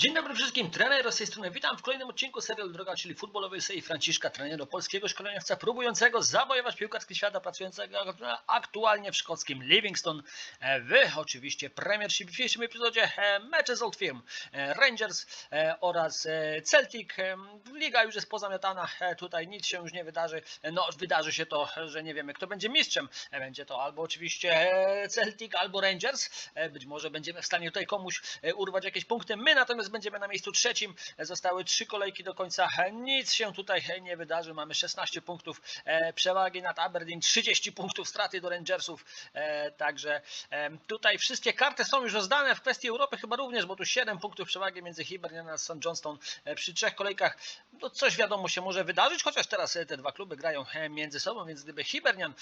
Dzień dobry wszystkim, trener z tej strony. Witam w kolejnym odcinku serialu Droga, czyli futbolowej serii Franciszka, trenera polskiego szkoleniowca próbującego zawojować piłkarski świata, pracującego aktualnie w szkockim Livingston. Wy oczywiście Premiership. W dzisiejszym epizodzie e, mecze z Old Firm, e, Rangers e, oraz Celtic. Liga już jest pozamiatana, tutaj nic się już nie wydarzy. No, wydarzy się to, że nie wiemy kto będzie mistrzem. Będzie to albo oczywiście Celtic, albo Rangers. Być może będziemy w stanie tutaj komuś urwać jakieś punkty. My natomiast będziemy na miejscu trzecim. Zostały trzy kolejki do końca. Nic się tutaj nie wydarzy. Mamy 16 punktów e, przewagi nad Aberdeen, 30 punktów straty do Rangersów. E, Także e, tutaj wszystkie karty są już rozdane. W kwestii Europy chyba również, bo tu 7 punktów przewagi między Hibernian a St. Johnston przy trzech kolejkach. No coś wiadomo się może wydarzyć, chociaż teraz te dwa kluby grają między sobą, więc gdyby Hibernian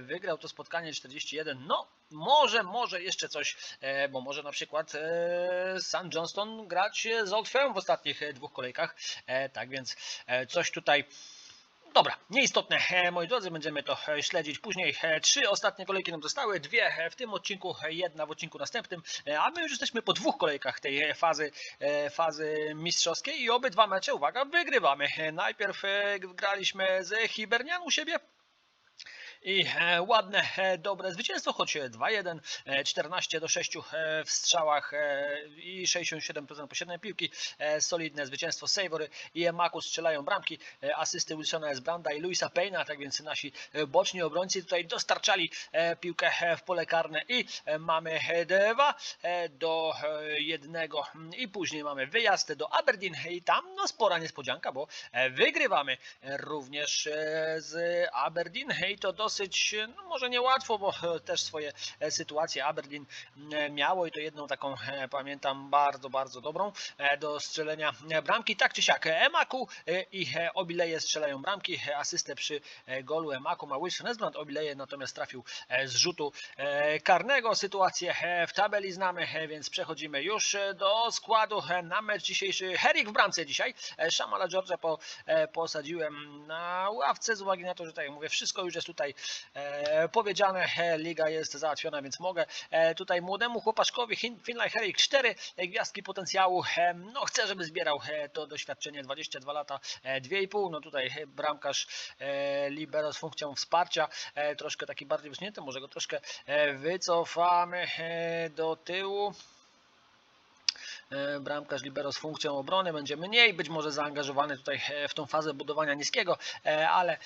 wygrał to spotkanie 41, no może, może jeszcze coś, e, bo może na przykład e, St. Johnston grać z Old Firm w ostatnich e, dwóch kolejkach. Tak więc coś tutaj. Dobra, nieistotne, moi drodzy, będziemy to śledzić później. Trzy ostatnie kolejki nam zostały, dwie w tym odcinku, jedna w odcinku następnym, a my już jesteśmy po dwóch kolejkach tej fazy, fazy mistrzowskiej i obydwa mecze, uwaga, wygrywamy. Najpierw graliśmy z Hibernian u siebie, i e, ładne, e, dobre zwycięstwo, choć e, 2-1, e, 14 do 6 e, w strzałach i 67% posiadania piłki. Solidne zwycięstwo. Savory i Emaku strzelają bramki. Asysty Wilsona Esbranda i Luisa Payna, tak więc nasi boczni obrońcy tutaj dostarczali piłkę w pole karne. I mamy e, 2 e, do 1 i później mamy wyjazd do Aberdeen. I tam no spora niespodzianka, bo wygrywamy również z Aberdeen. I to dosyć, e, no może niełatwo, bo e, też swoje e, sytuacje Aberdeen m, miało i to jedną taką e, pamiętam bardzo, bardzo dobrą e, do strzelenia e, bramki. Tak czy siak, e, Emaku e, i e, Obileje strzelają bramki, e, asystę przy e, golu Emaku ma Wilson Esbrand, Obileje natomiast trafił e, z rzutu e, karnego. Sytuację e, w tabeli znamy, e, więc przechodzimy już e, do składu e, na mecz dzisiejszy. Herrik w bramce dzisiaj, e, Shamala Georgia po, e, posadziłem na ławce z uwagi na to, że tak jak mówię, wszystko już jest tutaj e, powiedziane, e, liga jest załatwiona, więc mogę e, tutaj młodemu chłopaczkowi Finlay Herrik 4 gwiazdki potencjału, e, no chcę, żeby zbierał e, to doświadczenie 22 lata, e, 2,5, no tutaj e, bramkarz e, libero z funkcją wsparcia, e, troszkę taki bardziej wysunięty, może go troszkę e, wycofamy e, do tyłu. E, Bramkarz libero z funkcją obrony będzie mniej być może zaangażowany tutaj e, w tą fazę budowania niskiego, e, ale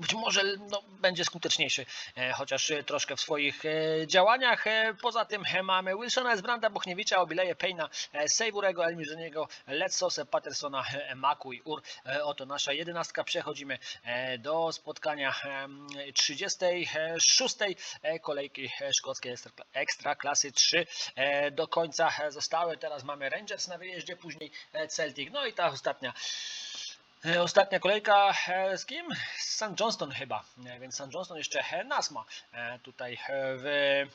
być może no, będzie skuteczniejszy, chociaż troszkę w swoich działaniach. Poza tym mamy Wilsona Esbranda, Bochniewicza, Obileje, Payna, e, Sejburego, Elmizoniego, Letsose, Pattersona, e, Maku i Ur. Oto nasza jedenastka. Przechodzimy do spotkania em, 36 e, kolejki szkockiej Ekstra- Ekstraklasy 3 e, do końca zostały. Teraz mamy Rangers na wyjeździe, później Celtic. No i ta ostatnia. e, Ostatnia kolejka e, z kim? Z St. Johnston chyba, E, więc St. Johnston jeszcze nas ma tutaj w,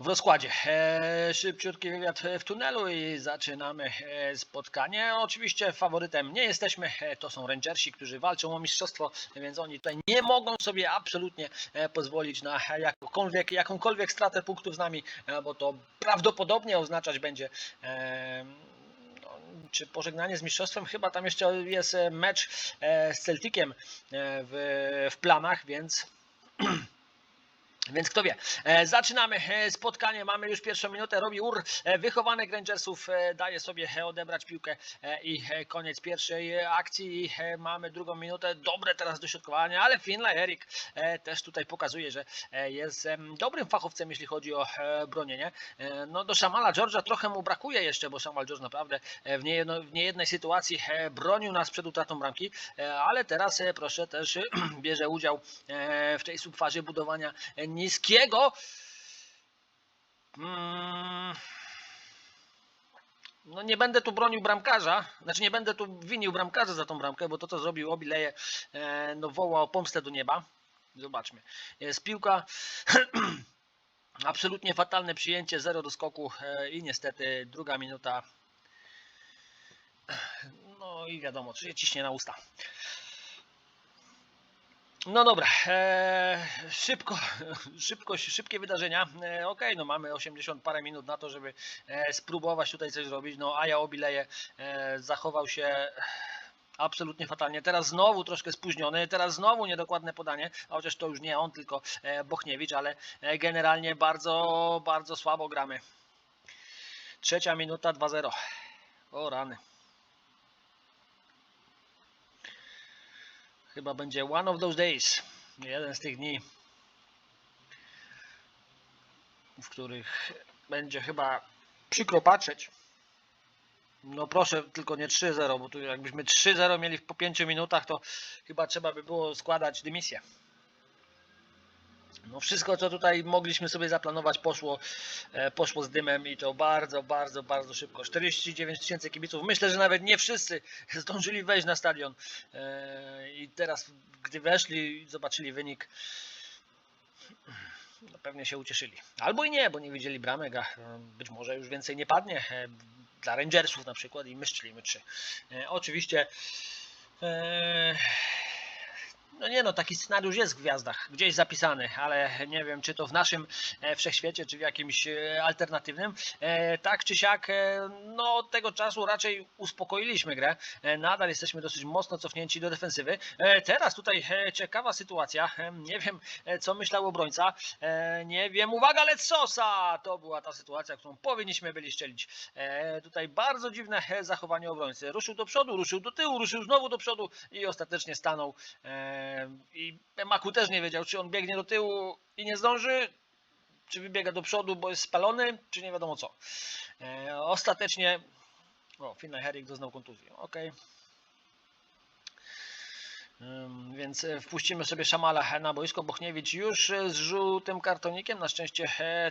w rozkładzie. E, Szybciutki wywiad w tunelu i zaczynamy e, spotkanie. Oczywiście faworytem nie jesteśmy, e, to są Rangersi, którzy walczą o mistrzostwo, więc oni tutaj nie mogą sobie absolutnie e, pozwolić na jakąkolwiek, jakąkolwiek stratę punktów z nami, bo to prawdopodobnie oznaczać będzie e, no, czy pożegnanie z mistrzostwem, chyba tam jeszcze jest mecz z Celticiem w, w planach, więc więc kto wie. E, Zaczynamy e, spotkanie. Mamy już pierwszą minutę. Robi Ur, e, wychowanek Rangersów, daje sobie odebrać piłkę i koniec pierwszej akcji. Mamy drugą minutę. Dobre teraz dośrodkowanie, ale Finlay Erik też tutaj pokazuje, że jest dobrym fachowcem, jeśli chodzi o bronienie. No do Shamala George'a trochę mu brakuje jeszcze, bo Shamal George naprawdę w niejedno, w niejednej sytuacji bronił nas przed utratą bramki, ale teraz proszę też bierze udział w tej subfazie budowania niskiego. Mm. No nie będę tu bronił bramkarza, znaczy nie będę tu winił bramkarza za tą bramkę, bo to co zrobił Obileje, e, no woła o pomstę do nieba. Zobaczmy. Jest piłka. Absolutnie fatalne przyjęcie, zero do skoku e, i niestety druga minuta. No i wiadomo, ciśnie na usta. No dobra, e, szybko, szybko, szybkie wydarzenia. E, Okej, no mamy 80 parę minut na to, żeby e, spróbować tutaj coś zrobić. No Aja Obileje e, zachował się absolutnie fatalnie. Teraz znowu troszkę spóźniony, teraz znowu niedokładne podanie, a chociaż to już nie on, tylko e, Bochniewicz, ale generalnie bardzo, bardzo słabo gramy. Trzecia minuta 2-0. O rany. Chyba będzie one of those days. Jeden z tych dni, w których będzie chyba przykro patrzeć. No proszę, tylko nie 3-0, bo tu jakbyśmy 3-0 mieli po 5 minutach, to chyba trzeba by było składać dymisję. No wszystko, co tutaj mogliśmy sobie zaplanować, poszło, e, poszło z dymem i to bardzo, bardzo, bardzo szybko. 49 tysięcy kibiców. Myślę, że nawet nie wszyscy zdążyli wejść na stadion. E, I teraz, gdy weszli i zobaczyli wynik, no pewnie się ucieszyli. Albo i nie, bo nie widzieli bramek, a e, być może już więcej nie padnie. Dla Rangersów na przykład i my strzelimy trzy. E, Oczywiście no nie no, taki scenariusz jest w gwiazdach, gdzieś zapisany, ale nie wiem, czy to w naszym e, wszechświecie, czy w jakimś e, alternatywnym. E, Tak czy siak, no od tego czasu raczej uspokoiliśmy grę. Nadal jesteśmy dosyć mocno cofnięci do defensywy. Teraz tutaj ciekawa sytuacja. Nie wiem, co myślał obrońca. Nie wiem, uwaga, Lecsosa! To była ta sytuacja, którą powinniśmy byli szczelić. Tutaj bardzo dziwne zachowanie obrońcy. Ruszył do przodu, ruszył do tyłu, ruszył znowu do przodu i ostatecznie stanął. I Maku też nie wiedział, czy on biegnie do tyłu i nie zdąży, czy wybiega do przodu, bo jest spalony, czy nie wiadomo co. E, Ostatecznie. O, Finlay Herrick doznał kontuzji. Okej. Ym, Więc e, wpuścimy sobie Szamala na boisko. Bochniewicz już e, z żółtym kartonikiem. Na szczęście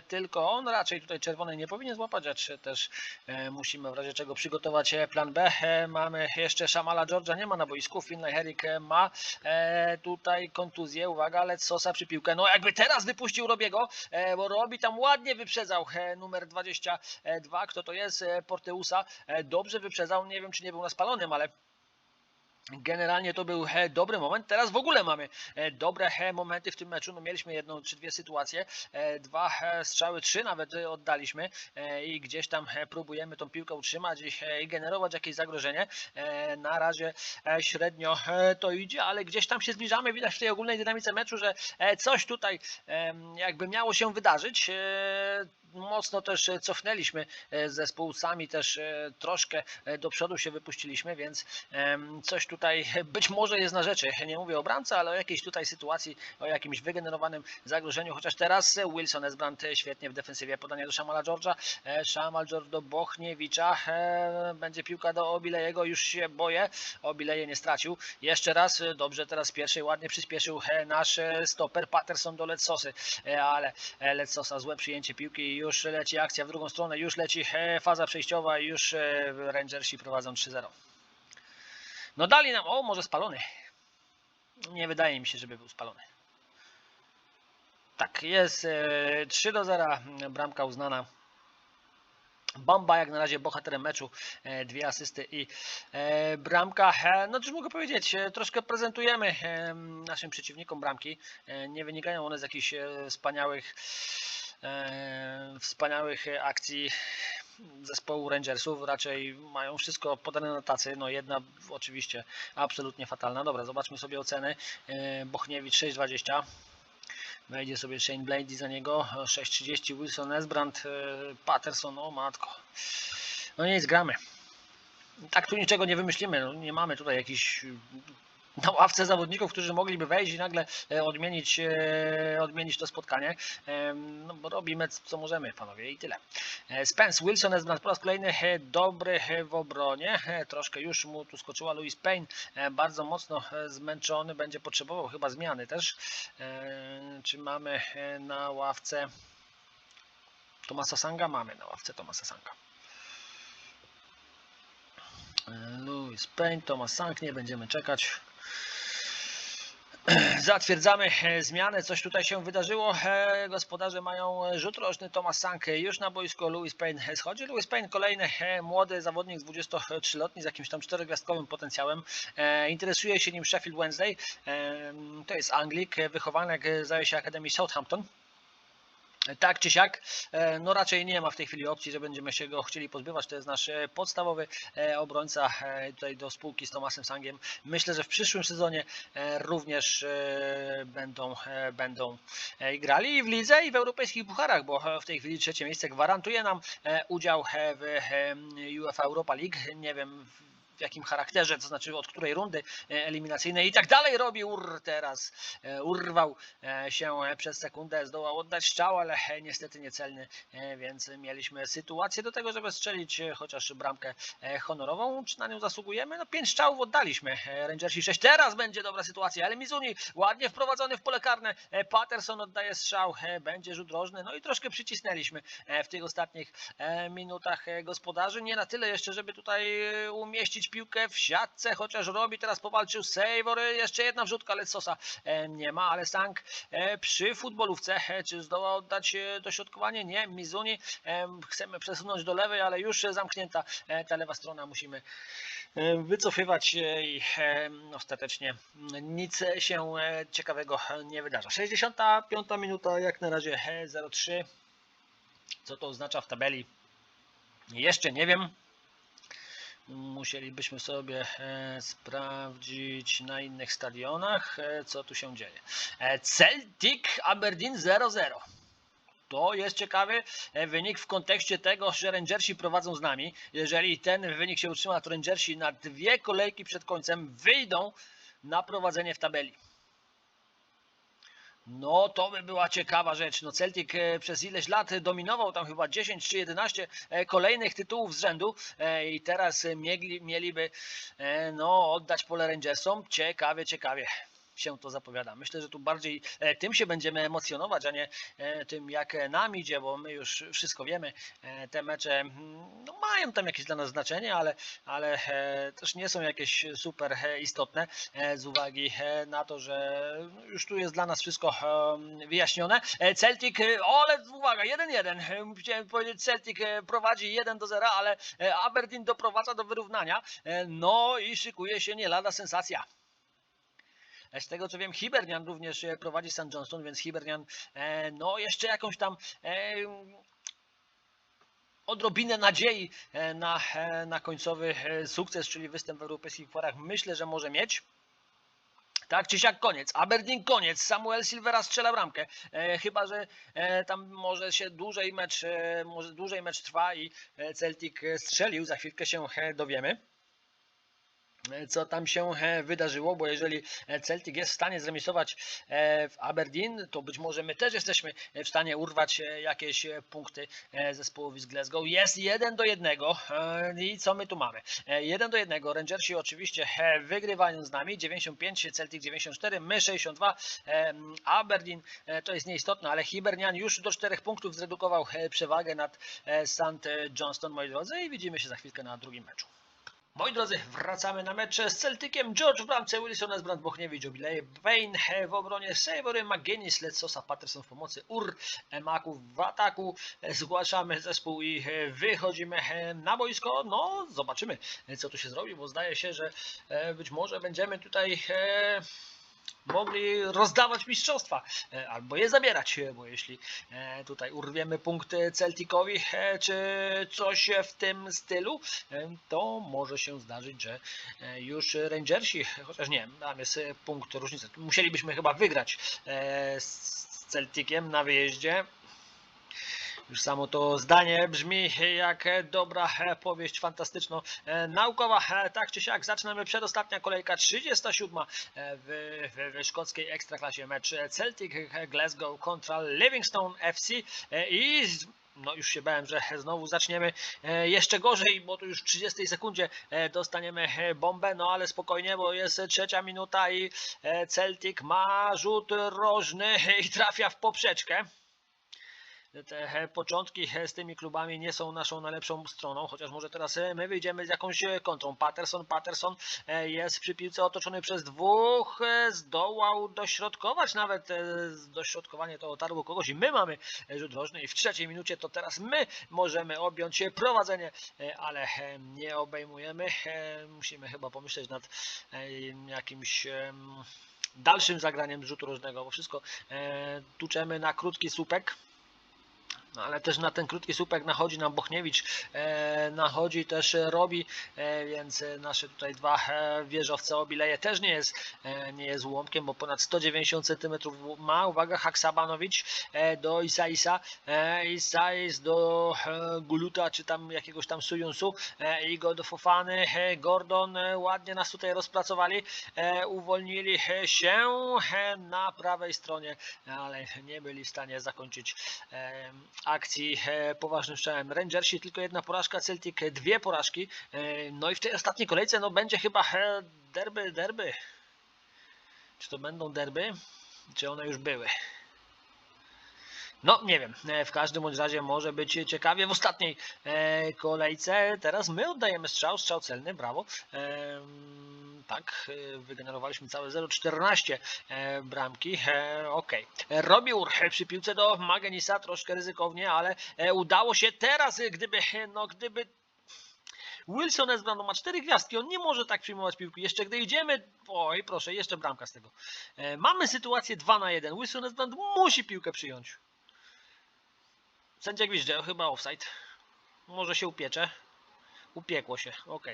tylko on. Raczej tutaj czerwonej nie powinien złapać, acz też e, musimy w razie czego przygotować plan B. Mamy jeszcze Szamala Georgia, nie ma na boisku. Finlay Herrick ma tutaj kontuzję. Uwaga, ale Sosa przy piłkę. No jakby teraz wypuścił Robiego, bo Robi tam ładnie wyprzedzał numer 22. Kto to jest? Porteusa. Dobrze wyprzedzał. Nie wiem, czy nie był na spalonym, ale Generalnie to był dobry moment. Teraz w ogóle mamy e, dobre momenty w tym meczu. No, mieliśmy jedną czy dwie sytuacje, e, dwa strzały, trzy nawet e, oddaliśmy i gdzieś tam próbujemy tą piłkę utrzymać i, generować jakieś zagrożenie. Na razie średnio to idzie, ale gdzieś tam się zbliżamy. Widać w tej ogólnej dynamice meczu, że coś tutaj jakby miało się wydarzyć. Mocno też e, cofnęliśmy e, zespół, sami też e, troszkę do przodu się wypuściliśmy, więc coś tutaj być może jest na rzeczy. Nie mówię o bramce, ale o jakiejś tutaj sytuacji, o jakimś wygenerowanym zagrożeniu, chociaż teraz Wilson Esbrand e, świetnie w defensywie, podanie do Shamala George'a, Shamal George do Bochniewicza, będzie piłka do Obilejego, już się boję, Obileje nie stracił, jeszcze raz, dobrze teraz pierwszej ładnie przyspieszył nasz stoper Patterson do Ledsosy, e, ale Ledsosa złe przyjęcie piłki i już leci akcja w drugą stronę, już leci e, faza przejściowa i już e, Rangersi prowadzą 3-0. No dali nam, o może spalony. Nie wydaje mi się, żeby był spalony. Tak, jest e, 3 do 0, bramka uznana. Bamba jak na razie bohaterem meczu, e, dwie asysty i e, bramka. E, No cóż mogę powiedzieć, e, troszkę prezentujemy e, naszym przeciwnikom bramki. E, Nie wynikają one z jakichś e, wspaniałych e, wspaniałych e, akcji zespołu Rangersów. Raczej mają wszystko podane na tacy. No jedna oczywiście absolutnie fatalna. Dobra, zobaczmy sobie oceny. E, Bochniewicz 6,20. Wejdzie sobie Shane Blady za niego. 6,30 Wilson Esbrand, e, Patterson, o matko. No nic, gramy. Tak tu niczego nie wymyślimy. No, nie mamy tutaj jakichś na ławce zawodników, którzy mogliby wejść i nagle e, odmienić, e, odmienić to spotkanie. Em, No bo robimy co możemy, panowie, i tyle. E, Spence Wilson jest po raz kolejny e, dobry e, w obronie. E, Troszkę już mu tu skoczyła Louis Payne. E, Bardzo mocno e, zmęczony, będzie potrzebował chyba zmiany też. E, Czy mamy e, na ławce Tomasa Sanga? Mamy na ławce Tomasa Sanga. E, Louis Payne, Thomas Sang, nie będziemy czekać. Zatwierdzamy e, zmianę, coś tutaj się wydarzyło. E, Gospodarze mają e, rzut roczny. Thomas Sank już na boisko, Louis Payne schodzi. Louis Payne kolejny młody zawodnik, 23-letni z jakimś tam czterogwiazdkowym potencjałem. Interesuje się nim Sheffield Wednesday. To jest Anglik, wychowanek zdaje się Akademii Southampton. Tak czy siak, e, no raczej nie ma w tej chwili opcji, że będziemy się go chcieli pozbywać. To jest nasz e, podstawowy e, obrońca tutaj do spółki z Tomasem Sangiem. Myślę, że w przyszłym sezonie również będą, będą grali i w lidze i w europejskich pucharach, bo w tej chwili trzecie miejsce gwarantuje nam udział w UEFA Europa League. Nie wiem w- jakim charakterze, to znaczy od której rundy e, eliminacyjnej i tak dalej robi Ur teraz. e, Urwał e, się przez sekundę, zdołał oddać strzał, ale niestety niecelny, więc mieliśmy sytuację do tego, żeby strzelić chociaż bramkę honorową. Czy na nią zasługujemy? No pięć strzałów oddaliśmy. Rangersi 6. Teraz będzie dobra sytuacja, ale Mizuni ładnie wprowadzony w pole karne. Patterson oddaje strzał, będzie rzut rożny. No i troszkę przycisnęliśmy w tych ostatnich minutach gospodarzy. Nie na tyle jeszcze, żeby tutaj e, piłkę w siatce, chociaż robi teraz powalczył Savor, jeszcze jedna wrzutka, ale Sosa e, nie ma, ale Sank e, przy futbolówce, e, czy zdoła oddać dośrodkowanie? Nie, Mizuni chcemy przesunąć do lewej, ale już zamknięta ta lewa strona, musimy wycofywać i ostatecznie nic się ciekawego nie wydarza. 65 minuta, jak na razie e, 0-3. Co to oznacza w tabeli? Jeszcze nie wiem. Musielibyśmy sobie e, sprawdzić na innych stadionach, e, co tu się dzieje. E, Celtic Aberdeen 0-0. To jest ciekawy wynik w kontekście tego, że Rangersi prowadzą z nami. Jeżeli ten wynik się utrzyma, to Rangersi na dwie kolejki przed końcem wyjdą na prowadzenie w tabeli. No, to by była ciekawa rzecz. No, Celtic e, przez ileś lat dominował tam chyba 10 czy 11 e, kolejnych tytułów z rzędu e, i teraz mieli, mieliby no, oddać pole Rangersom. Ciekawie, ciekawie się to zapowiada. Myślę, że tu bardziej e, tym się będziemy emocjonować, a nie e, tym, jak nam idzie, bo my już wszystko wiemy. E, Te mecze mm, no, mają tam jakieś dla nas znaczenie, ale, ale też nie są jakieś super istotne z uwagi na to, że już tu jest dla nas wszystko wyjaśnione. Celtic, ale uwaga, 1-1. E, Chciałem powiedzieć, Celtic prowadzi 1 do 0, ale Aberdeen doprowadza do wyrównania. No i szykuje się nie lada sensacja. E, Z tego co wiem, Hibernian również e, prowadzi St. Johnston, więc Hibernian e, no jeszcze jakąś tam odrobinę nadziei na, na końcowy sukces, czyli występ w europejskich pucharach myślę, że może mieć. Tak czy siak koniec. Aberdeen koniec. Samuel Silvera strzela bramkę. E, chyba, że e, tam może się dłużej mecz, e, może dłużej mecz trwa i Celtic strzelił. Za chwilkę się dowiemy co tam się e, wydarzyło, bo jeżeli e, Celtic jest w stanie zremisować e, w Aberdeen, to być może my też jesteśmy e, w stanie urwać e, jakieś e, punkty e, zespołowi z Glasgow. Jest 1 do 1 i co my tu mamy? 1 do 1. Rangersi oczywiście e, wygrywają z nami 95, Celtic 94, my 62. e, Aberdeen e, to jest nieistotne, ale Hibernian już do 4 punktów zredukował e, przewagę nad e, St. Johnston, moi drodzy, i widzimy się za chwilkę na drugim meczu. Moi drodzy, wracamy na mecz z Celticiem. George w bramce, Wilson, Esbrand, Bochniewicz, Jubileje, Wayne w obronie, Savory, McGuinness, Letsosa, Patterson w pomocy, Ur, Maków w ataku. Zgłaszamy zespół i wychodzimy na boisko. No, zobaczymy, co tu się zrobi, bo zdaje się, że e, być może będziemy tutaj mogli rozdawać mistrzostwa e, albo je zabierać, e, bo jeśli e, tutaj urwiemy punkty Celticowi czy coś w tym stylu, to może się zdarzyć, że już Rangersi, chociaż nie, tam jest punkt różnicy, musielibyśmy chyba wygrać z Celticiem na wyjeździe. Już samo to zdanie brzmi jak dobra powieść fantastyczno-naukowa. Tak czy siak, zaczynamy przedostatnia kolejka, 37 w, w, w szkockiej ekstraklasie mecz Celtic Glasgow kontra Livingstone FC i z- no już się bałem, że znowu zaczniemy e, jeszcze gorzej, bo tu już w 30 sekundzie e, dostaniemy e, bombę, no ale spokojnie, bo jest trzecia minuta i e, Celtic ma rzut rożny i trafia w poprzeczkę. Te początki z tymi klubami nie są naszą najlepszą stroną, chociaż może teraz e, my wyjdziemy z jakąś e, kontrą. Patterson, Patterson e, jest przy piłce otoczony przez dwóch, zdołał dośrodkować nawet, dośrodkowanie to otarło kogoś i my mamy rzut rożny i w trzeciej minucie to teraz my możemy objąć prowadzenie, ale nie obejmujemy. Musimy chyba pomyśleć nad jakimś dalszym zagraniem rzutu rożnego, bo wszystko tuczemy na krótki słupek. No, ale też na ten krótki słupek nachodzi nam Bochniewicz, e, nachodzi też e, Robi, e, więc nasze tutaj dwa wieżowce Obileje też nie jest, nie jest ułomkiem, bo ponad 190 cm ma. Uwaga, Haksabanowicz do Isaisa, Isais do Guluta, czy tam jakiegoś tam Suyunsu, e, Igo do Fofany, Gordon, ładnie nas tutaj rozpracowali, uwolnili się na prawej stronie, ale nie byli w stanie zakończyć akcji e, poważnym strzałem. Rangersi tylko jedna porażka, Celtic dwie porażki. E, No i w tej ostatniej kolejce no będzie chyba e, derby, derby. Czy to będą derby? Czy one już były? No, nie wiem. E, W każdym bądź razie może być ciekawie w ostatniej e, kolejce. Teraz my oddajemy strzał, strzał celny, brawo. Em, tak, e, wygenerowaliśmy całe 0,14 e, bramki. E, ok. Robił e, przy piłce do Magenisa, troszkę ryzykownie, ale e, udało się teraz, e, gdyby, e, no gdyby Wilson Esbrand ma cztery gwiazdki, on nie może tak przyjmować piłki. Jeszcze gdy idziemy, oj proszę, jeszcze bramka z tego. E, mamy sytuację 2 na 1. Wilson Esbrand musi piłkę przyjąć. Sędzia gwizdże, chyba offside. Może się upiecze. Upiekło się, ok.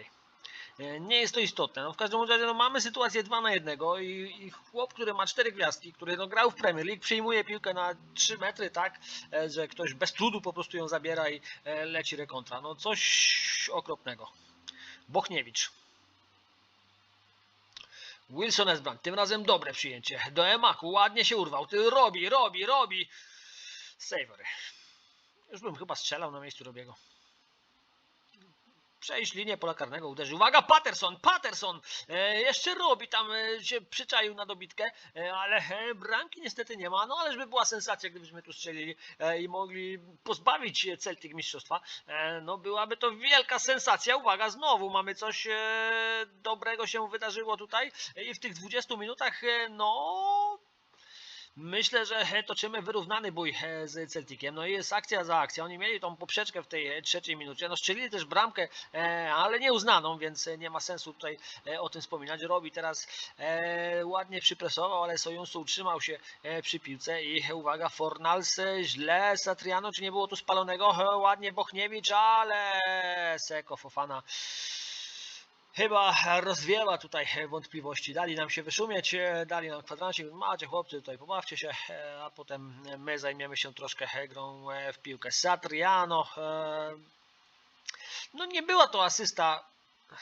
Nie jest to istotne. No w każdym razie no mamy sytuację 2 na 1 i, i chłop, który ma 4 gwiazdki, który no grał w Premier League, przyjmuje piłkę na 3 metry, tak, e, że ktoś bez trudu po prostu ją zabiera i e, leci rekontra. No coś okropnego. Bochniewicz. Wilson Esbrand, tym razem dobre przyjęcie. Do Emaku, ładnie się urwał. Ty robi, robi, robi. Savory. Już bym chyba strzelał na miejscu Robiego. Przejść linię pola karnego, uderzył. Uwaga, Patterson, Patterson! E, jeszcze robi tam, e, się przyczaił na dobitkę, e, ale e, bramki niestety nie ma. No ale żeby była sensacja, gdybyśmy tu strzelili e, i mogli pozbawić Celtic mistrzostwa, e, no byłaby to wielka sensacja. Uwaga, znowu mamy coś e, dobrego się wydarzyło tutaj i w tych 20 minutach, e, no Myślę, że toczymy wyrównany bój z Celticiem. No i jest akcja za akcją. Oni mieli tą poprzeczkę w tej e, trzeciej minucie. No strzelili też bramkę, e, ale nie uznaną, więc e, nie ma sensu tutaj o tym wspominać. Robi teraz ładnie przypresował, ale Sojunsu utrzymał się przy piłce i uwaga, Fornals źle, Satriano, czy nie było tu spalonego? Ładnie Bochniewicz, ale Seko Fofana chyba rozwiewa tutaj wątpliwości. Dali nam się wyszumieć, e, dali nam kwadrancik, macie chłopcy tutaj pobawcie się, e, a potem my zajmiemy się troszkę grą e, w piłkę. Satriano, e, no nie była to asysta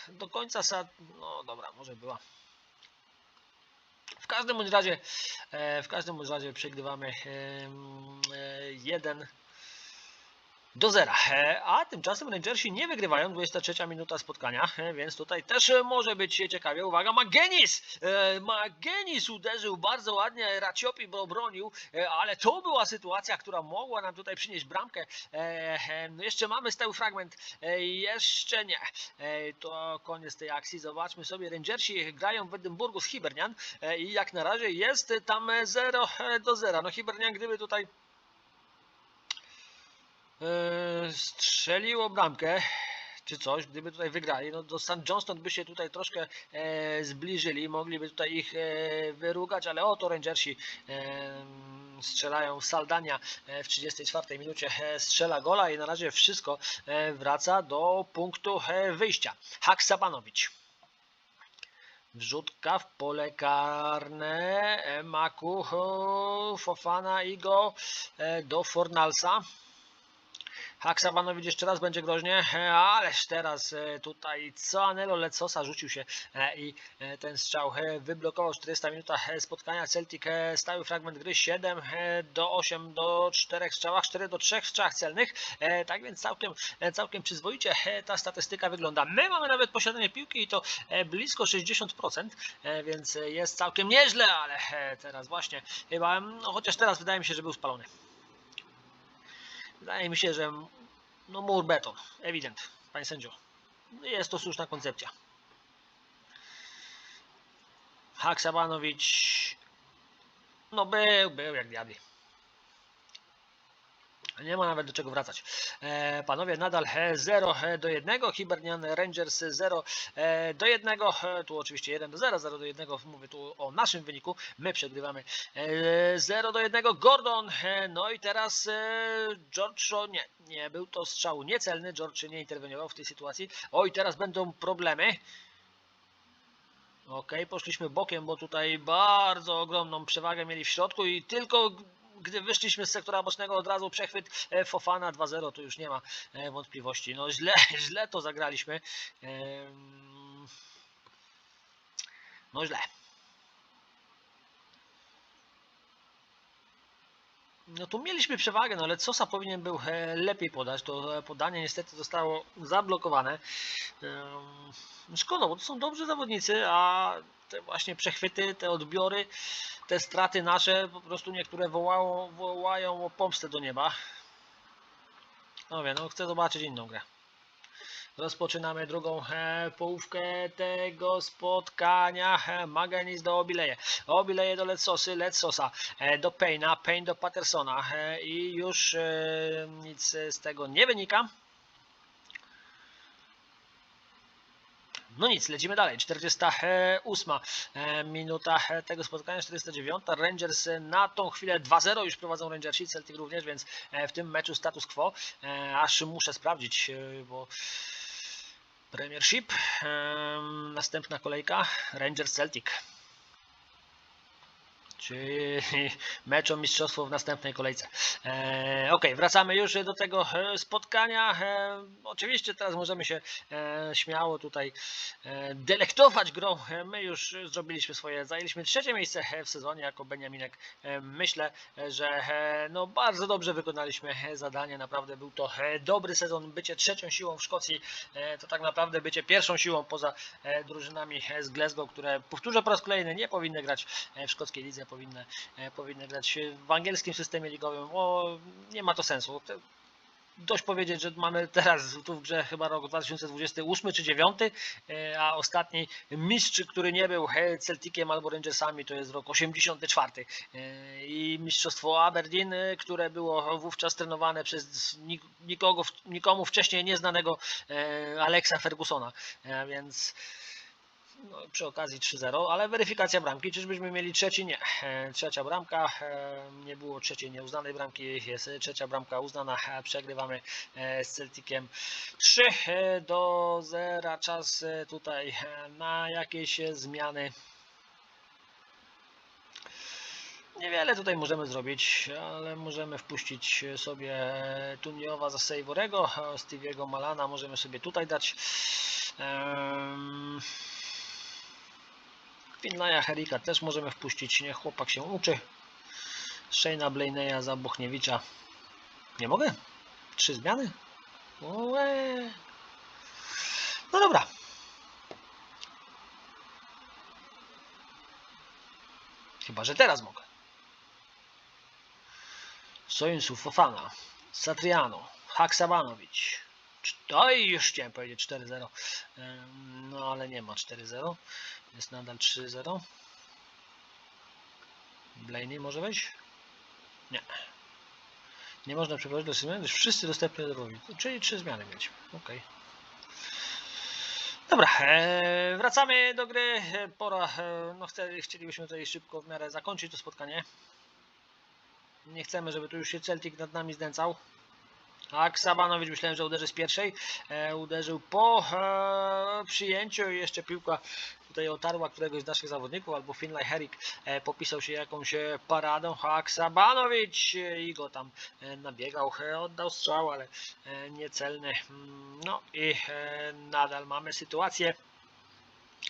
do końca, Sat... no dobra, może była. W każdym bądź razie, e, w każdym bądź razie przegrywamy e, e, jeden do zera. A tymczasem Rangersi nie wygrywają 23 minuta spotkania, więc tutaj też e, może być ciekawie. Uwaga, Magenis! E, Magenis uderzył bardzo ładnie, Raciopi go obronił, e, ale to była sytuacja, która mogła nam tutaj przynieść bramkę. No jeszcze mamy stały fragment, jeszcze nie. To koniec tej akcji. Zobaczmy sobie, Rangersi grają w Edynburgu z Hibernian i jak na razie jest tam 0 do 0. No Hibernian gdyby tutaj strzeliło bramkę czy coś, gdyby tutaj wygrali, no do St. Johnston by się tutaj troszkę e, zbliżyli, mogliby tutaj ich e, wyrugać, ale oto Rangersi e, strzelają Saldania e, w 34 minucie e, strzela gola i na razie wszystko e, wraca do punktu wyjścia. Haksabanowicz. Wrzutka w pole karne Maku, Fofana i go do Fornalsa. Haksabanowicz jeszcze raz będzie groźnie, ależ teraz e, tutaj co Anelo Lecosa rzucił się e, i e, ten strzał wyblokował 400 minutach e, spotkania. Celtic stały fragment gry 7 e, do 8 do 4 strzałach, 4 do 3 strzałach celnych. Tak więc całkiem, całkiem przyzwoicie ta statystyka wygląda. My mamy nawet posiadanie piłki i to blisko 60%, e, więc jest całkiem nieźle, ale teraz właśnie chyba, no chociaż teraz wydaje mi się, że był spalony. Wydaje mi się, że no mur beton, ewident, panie sędzio. Jest to słuszna koncepcja. Haksabanowicz, no był, był jak diabli. Nie ma nawet do czego wracać. E, panowie, nadal e, 0 e, do 1. Hibernian Rangers 0 e, do 1. E, tu oczywiście 1 do 0, 0 do 1. Mówię tu o naszym wyniku. My przegrywamy e, 0 do 1. Gordon. E, no i teraz e, George. Nie, nie był to strzał niecelny. George nie interweniował w tej sytuacji. Oj, teraz będą problemy. Ok, poszliśmy bokiem, bo tutaj bardzo ogromną przewagę mieli w środku i tylko gdy wyszliśmy z sektora bocznego od razu przechwyt e, Fofana 2-0, tu już nie ma e, wątpliwości. No źle, źle to zagraliśmy. No źle. No tu mieliśmy przewagę, no ale Sosa powinien był e, lepiej podać. To e, podanie niestety zostało zablokowane. Szkoda, bo to są dobrzy zawodnicy, a te właśnie przechwyty, te odbiory, te straty nasze po prostu niektóre wołają, wołają o pomstę do nieba. No wiem, no chcę zobaczyć inną grę. Rozpoczynamy drugą połówkę tego spotkania. E, Maganis do Obileje. Obileje do Lecosy, Lecosa e, do Payna, Payne do Pattersona i już e, nic z tego nie wynika. No nic, lecimy dalej. 48 e, minuta tego spotkania, 49. Rangers na tą chwilę 2-0 już prowadzą Rangersi, Celtic również, więc w tym meczu status quo. Aż muszę sprawdzić, bo Premiership. em, Następna kolejka Rangers Celtic. Czyli mecz o mistrzostwo w następnej kolejce. E, ok, wracamy już do tego e, spotkania. E, oczywiście teraz możemy się e, śmiało tutaj e, delektować grą. E, my już zrobiliśmy swoje, zajęliśmy trzecie miejsce e, w sezonie jako Beniaminek. E, myślę, że e, no, bardzo dobrze wykonaliśmy zadanie. Naprawdę był to dobry sezon. Bycie trzecią siłą w Szkocji e, to tak naprawdę bycie pierwszą siłą poza e, drużynami z Glasgow, które powtórzę po raz kolejny, nie powinny grać w szkockiej lidze, powinny, e, powinny grać w angielskim systemie ligowym. O, nie ma to sensu. Dość powiedzieć, że mamy teraz tu w grze chyba rok 2028 czy 2009, e, a ostatni mistrz, który nie był Celticiem albo Rangersami, to jest rok 84. E, I mistrzostwo Aberdeen, które było wówczas trenowane przez nik- nikogo, nikomu wcześniej nieznanego Alexa Fergusona. Więc no, przy okazji 3-0, ale weryfikacja bramki, czyżbyśmy mieli trzeci? Nie. E, Trzecia bramka, e, nie było trzeciej nieuznanej bramki, jest trzecia bramka uznana, e, przegrywamy z Celticiem 3 e, do 0, czas tutaj na jakieś zmiany. Niewiele tutaj możemy zrobić, ale możemy wpuścić sobie Tuniowa za Sejworego, Stevie'ego Malana możemy sobie tutaj dać. Em, Finlaya Herika też możemy wpuścić, niech chłopak się uczy. Shane'a Blaneya za Buchniewicza. Nie mogę? Trzy zmiany? Ue. No dobra. Chyba, że teraz mogę. Sojusu Fofana, Satriano, Haksabanović, 4, już chciałem powiedzieć 4-0, no ale nie ma 4-0, jest nadal 3-0. Blaney może być? Nie. Nie można przeprowadzić do zmian, gdyż wszyscy dostępni darmowi, czyli 3 zmiany mieliśmy, okej. Okay. Dobra, e, wracamy do gry. E, pora, e, no chcielibyśmy tutaj szybko w miarę zakończyć to spotkanie. Nie chcemy, żeby tu już się Celtic nad nami zdęcał. A Ksabanowicz myślałem, że uderzy z pierwszej. E, uderzył po e, przyjęciu i jeszcze piłka tutaj otarła któregoś z naszych zawodników, albo Finlay Herrick e, popisał się jakąś e, paradą. A Ksabanowicz e, i go tam e, nabiegał, e, oddał strzał, ale e, niecelny. Mm, No i e, nadal mamy sytuację,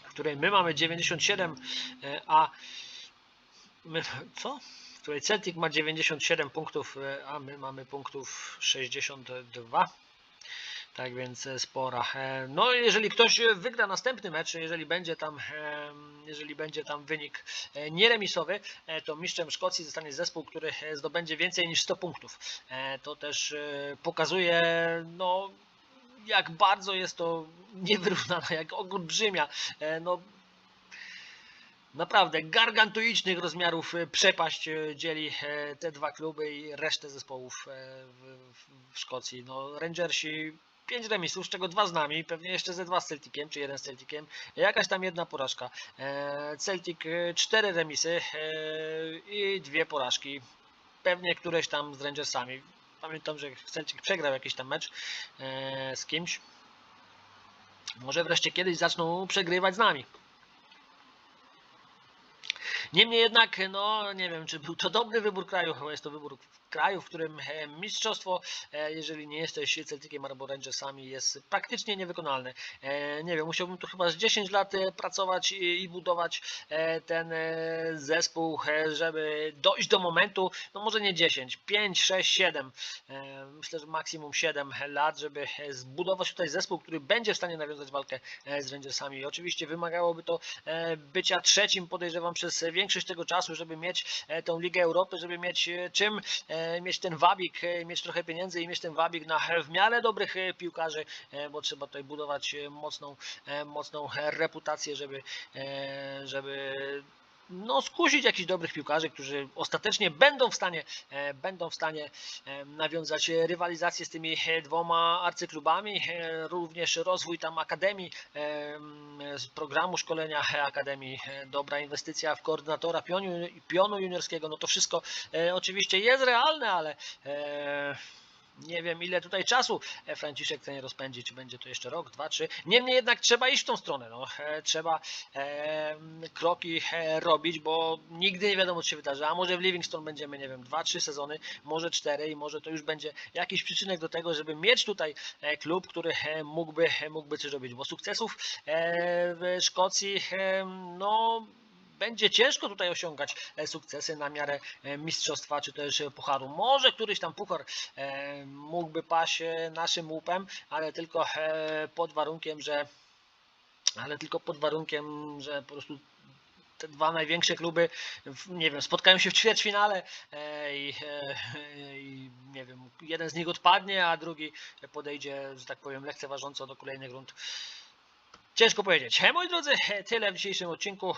w której my mamy 97, e, a my, co? W której Celtic ma 97 punktów, e, a my mamy punktów 62. Tak więc e, spora. E, No jeżeli ktoś wygra następny mecz, jeżeli będzie tam, jeżeli będzie tam wynik nieremisowy, to mistrzem Szkocji zostanie zespół, który zdobędzie więcej niż 100 punktów. To też pokazuje no, jak bardzo jest to niewyrównane, jak olbrzymia. No, naprawdę gargantuicznych rozmiarów e, przepaść e, dzieli e, te dwa kluby i resztę zespołów w, Szkocji. No, Rangersi 5 remisów, z czego dwa z nami, pewnie jeszcze ze dwa z Celticiem, czy jeden z Celticiem, jakaś tam jedna porażka. Celtic 4 remisy i dwie porażki, pewnie któreś tam z Rangersami. Pamiętam, że Celtic przegrał jakiś tam mecz z kimś. Może wreszcie kiedyś zaczną przegrywać z nami. Niemniej jednak, no nie wiem, czy był to dobry wybór kraju, chyba jest to wybór kraju, w którym e, mistrzostwo, e, jeżeli nie jesteś Celticiem albo Rangersami, jest praktycznie niewykonalne. E, Nie wiem, musiałbym tu chyba z 10 lat pracować i, budować ten zespół, żeby dojść do momentu, no może nie 10, 5, 6, 7, e, myślę, że maksimum 7 lat, żeby zbudować tutaj zespół, który będzie w stanie nawiązać walkę z Rangersami. Oczywiście wymagałoby to bycia trzecim, podejrzewam, przez większość tego czasu, żeby mieć e, tą Ligę Europy, żeby mieć e, czym e, mieć ten wabik, mieć trochę pieniędzy i mieć ten wabik na w miarę dobrych piłkarzy, bo trzeba tutaj budować mocną, mocną reputację, żeby, żeby no, skusić jakichś dobrych piłkarzy, którzy ostatecznie będą w stanie, e, będą w stanie e, nawiązać rywalizację z tymi e, dwoma arcyklubami, również rozwój tam akademii, programu szkolenia akademii, dobra inwestycja w koordynatora pionu, pionu juniorskiego, no to wszystko oczywiście jest realne, ale nie wiem ile tutaj czasu e, Franciszek chce nie rozpędzić, czy będzie to jeszcze rok, dwa, trzy. Niemniej jednak trzeba iść w tą stronę. No. E, Trzeba e, kroki robić, bo nigdy nie wiadomo, co się wydarzy. A może w Livingstone będziemy, nie wiem, dwa, trzy sezony, może cztery i może to już będzie jakiś przyczynek do tego, żeby mieć tutaj klub, który mógłby, mógłby coś robić. Bo sukcesów w Szkocji, no będzie ciężko tutaj osiągać e, sukcesy na miarę e, mistrzostwa czy też e, pucharu. Może któryś tam puchar mógłby paść naszym łupem, ale tylko pod warunkiem, że ale tylko pod warunkiem, że po prostu te dwa największe kluby, nie wiem, spotkają się w ćwierćfinale i, i nie wiem, jeden z nich odpadnie, a drugi podejdzie, że tak powiem, lekceważąco do kolejnych rund. Ciężko powiedzieć. Moi drodzy, tyle w dzisiejszym odcinku.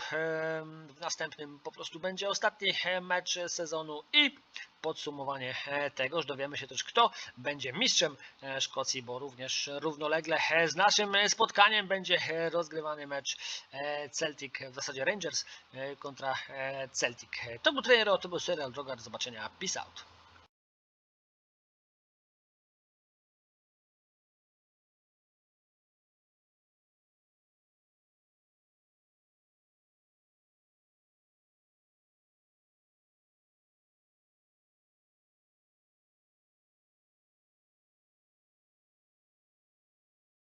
W następnym po prostu będzie ostatni mecz sezonu i podsumowanie tegoż. Dowiemy się też, kto będzie mistrzem e, Szkocji, bo również równolegle z naszym spotkaniem będzie rozgrywany mecz e, Celtic, w zasadzie Rangers e, kontra Celtic. To był trener, to był serial Droga. Do zobaczenia. Peace out.